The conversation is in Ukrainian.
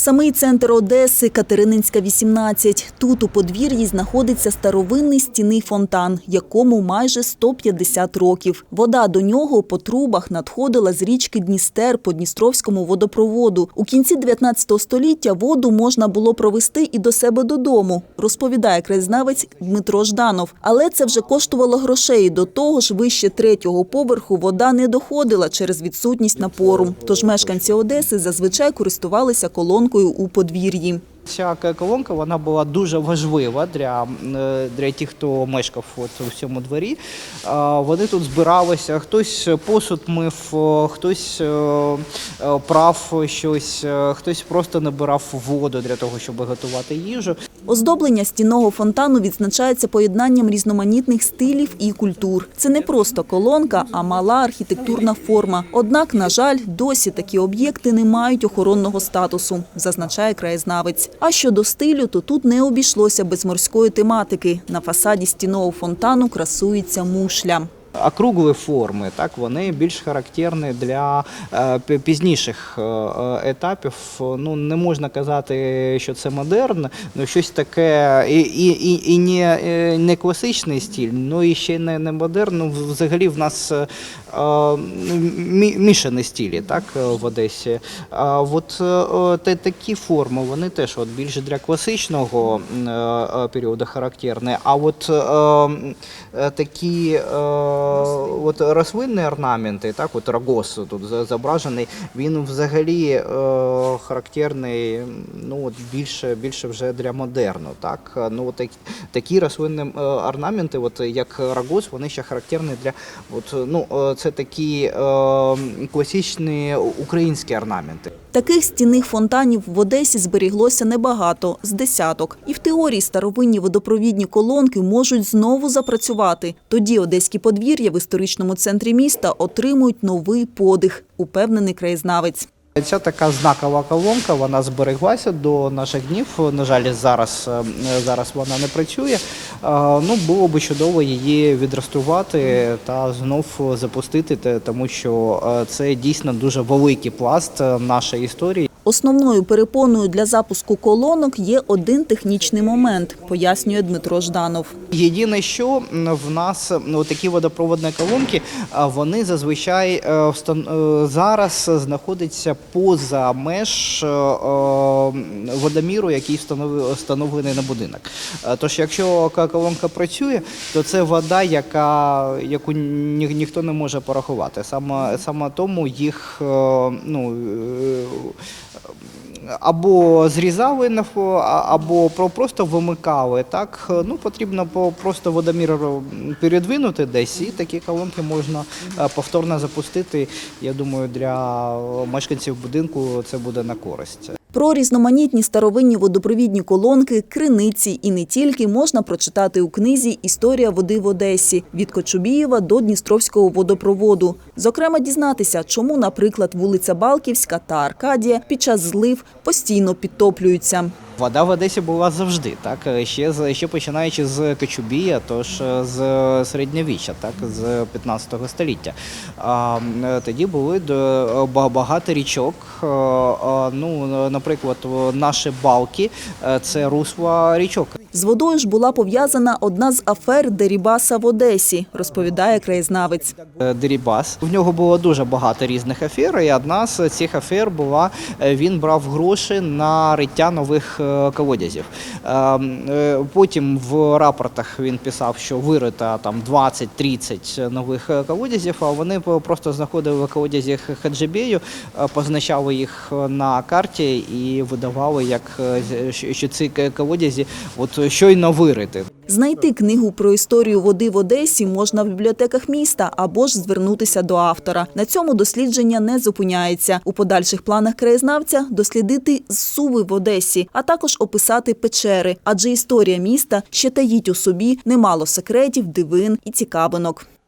Самий центр Одеси, Катерининська, 18. Тут у подвір'ї знаходиться старовинний стінний фонтан, якому майже 150 років. Вода до нього по трубах надходила з річки Дністер по Дністровському водопроводу. У кінці 19 століття воду можна було провести і до себе додому, розповідає краєзнавець Дмитро Жданов. Але це вже коштувало грошей. До того ж, вище третього поверху вода не доходила через відсутність напору. Тож мешканці Одеси зазвичай користувалися колонкою у подвір'ї. Ця колонка вона була дуже важлива для, е, для тих, хто мешкав от у цьому дворі. Вони тут збиралися, хтось посуд мив, хтось е, е, прав щось, хтось просто набирав воду для того, щоб готувати їжу. Оздоблення стінного фонтану відзначається поєднанням різноманітних стилів і культур. Це не просто колонка, а мала архітектурна форма. Однак, на жаль, досі такі об'єкти не мають охоронного статусу, зазначає краєзнавець. А щодо стилю, то тут не обійшлося без морської тематики. На фасаді стінного фонтану красується мушля. Округлі форми, так вони більш характерні для е, пізніших е, е, етапів. Ну не можна казати, що це модерн, ну щось таке і, і, і, не, не класичний стиль, ну і ще не, не модерн. Ну, взагалі в нас мішані стилі, так е, в Одесі. А от е, такі форми вони теж от більш для класичного е, періоду характерні. А от такі от рослинні орнаменти, так, от рогос тут зображений, він взагалі характерний ну, от більше, більше вже для модерну. Так? Ну, от такі, рослинні орнаменти, от як рогос, вони ще характерні для от, ну, це такі е, класичні українські орнаменти. Таких стінних фонтанів в Одесі зберіглося небагато з десяток. І в теорії старовинні водопровідні колонки можуть знову запрацювати. Тоді одеські подвір'я в історичному центрі міста отримують новий подих, упевнений краєзнавець. Ця така знакова колонка, вона збереглася до наших днів. На жаль, зараз, е, зараз вона не працює. Е, Ну, було би чудово її відреставрувати та знов запустити, тому що е, це дійсно дуже великий пласт нашої історії. Основною перепоною для запуску колонок є один технічний момент, пояснює Дмитро Жданов. Єдине, що в нас такі водопроводні колонки, вони зазвичай е, е, зараз знаходяться поза меж е, водоміру, який встановлений на будинок. Тож, якщо колонка працює, то це вода, яка, яку ні, ніхто не може порахувати. Саме, саме тому їх ну, або зрізали на або просто вимикали. Так ну потрібно просто водомір передвинути десь, і такі колонки можна е, повторно запустити. Я думаю, для мешканців будинку це буде на користь. Про різноманітні старовинні водопровідні колонки, криниці і не тільки можна прочитати у книзі Історія води в Одесі від Кочубієва до Дністровського водопроводу. Зокрема, дізнатися, чому, наприклад, вулиця Балківська та Аркадія під час злив постійно підтоплюються. Вода в Одесі була завжди, так ще ще починаючи з Кочубія, тож е, з середньовіччя, так з 15 століття. А, тоді були багато річок. е, Ну, наприклад, наші балки е, це русла річок. З водою ж була пов'язана одна з афер Дерібаса в Одесі, розповідає краєзнавець. Дерібас. В нього було дуже багато різних афер, і одна з цих афер була, він брав гроші на риття нових колодязів. Е, е, Потім в рапортах він писав, що вирита там 20-30 нових е, колодязів, а вони просто знаходили колодязі Хаджибею, позначали їх на карті і видавали, як що ці колодязі от щойно вирити. Знайти книгу про історію води в Одесі можна в бібліотеках міста або ж звернутися до автора. На цьому дослідження не зупиняється. У подальших планах краєзнавця дослідити зсуви в Одесі, а також описати печери, адже історія міста ще таїть у собі немало секретів, дивин і цікавинок.